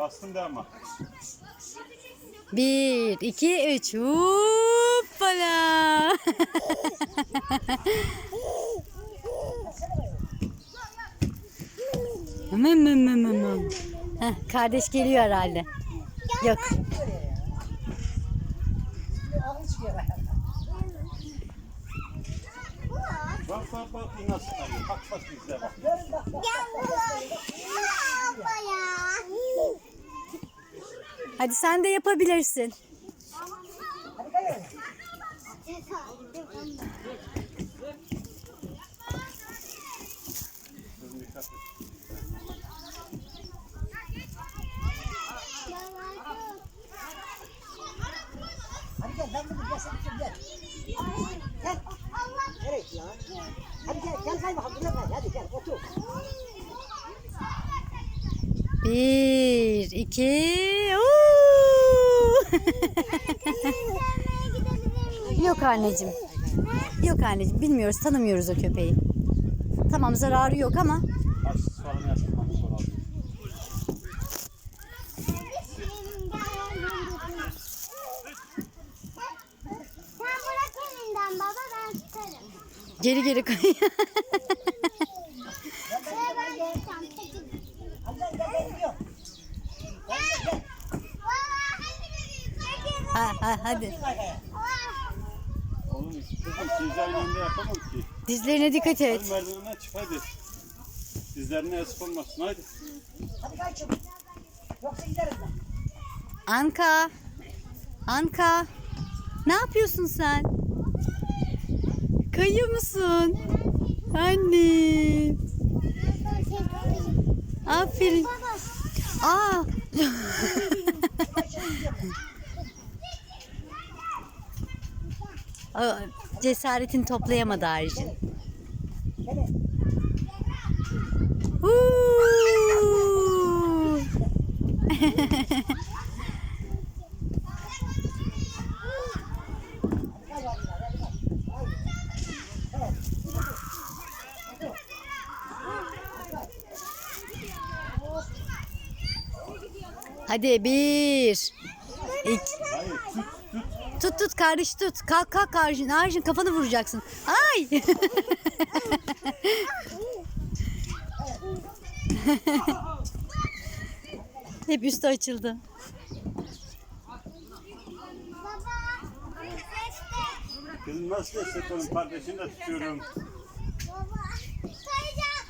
Bastım da ama. Bir, iki, üç. Hoppala. Nın nın nın nın nın. Heh, kardeş geliyor herhalde. Yok. Bak bak bak nasıl. Bak bak bize bak. Hadi sen de yapabilirsin. Hadi gel ben bunu gel gel. Gel. Nereye lan? Hadi gel gel kay bakalım buraya kay. Hadi gel otur. Bir, iki. Yok anneciğim. Yok anneciğim bilmiyoruz tanımıyoruz o köpeği. Tamam zararı yok ama. Sen bırak elinden baba ben tutarım. geri geri kayıyor. Şöyle ben tutacağım. Çekil. Hadi gel gel ben gidiyorum. Gel. Baba hadi çekil. Ha, ha, hadi. Oğlum kızım siz aynı anda yapamam ki. Dizlerine dikkat et. Hadi merdivenden çık hadi. Dizlerine yazık olmasın hadi. Hadi kay çabuk. Yoksa gideriz. Anka. Anka. Ne yapıyorsun sen? Kayıyor musun? Anne. Aferin. Aa. Aa, Cesaretini toplayamadı. Hadi. Hadi bir. iki. Hayır tut tut. Kardeş tut. Kalk kalk Arjin. Arjin kafanı vuracaksın. Ay. Hep üstü açıldı. Kızım nasıl destek oğlum? Kardeşini de tutuyorum. Baba. Sayacağım.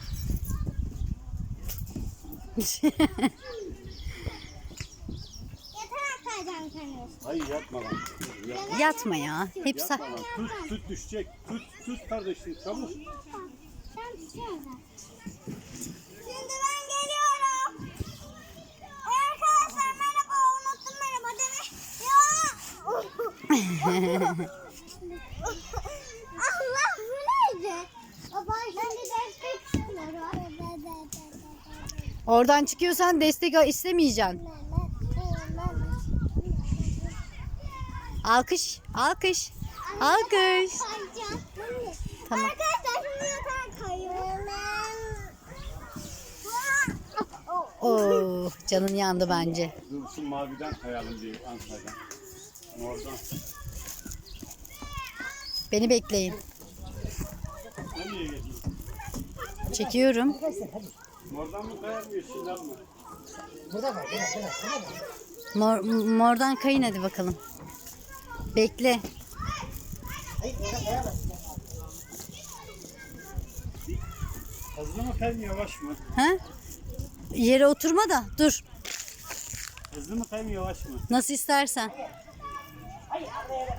Seni. Hayır yapma lan. Yapma, Yatma ya. Hep sa- yapma lan. Tut tut düşecek. Tut tut kardeşim çabuk. Sen tutuyorsun. Şimdi ben geliyorum. Arkadaşlar merhaba. Unuttum merhaba demek. Ya. Allah bu neydi? Baba şimdi destek istiyorum. Oradan çıkıyorsan destek istemeyeceksin. Alkış. Alkış. Alkış. Tamam. Arkadaşlar şimdi yatağa kayıyorum. Oo, canın yandı bence. Dur şu maviden kayalım diye Ankara'dan. Oradan. Beni bekleyin. Nereye gidiyorsun? Çekiyorum. Oradan mı kayar mı yeşilden mi? Burada kay. Burada burada. Burada kay. Mor, mordan kayın hadi bakalım. Bekle. Hızlı mı kayayım yavaş mı? Ha? Yere oturma da dur. Hızlı mı kayayım yavaş mı? Nasıl istersen.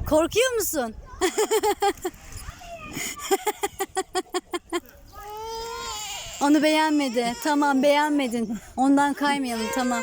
Korkuyor musun? Onu beğenmedi. Tamam beğenmedin. Ondan kaymayalım tamam.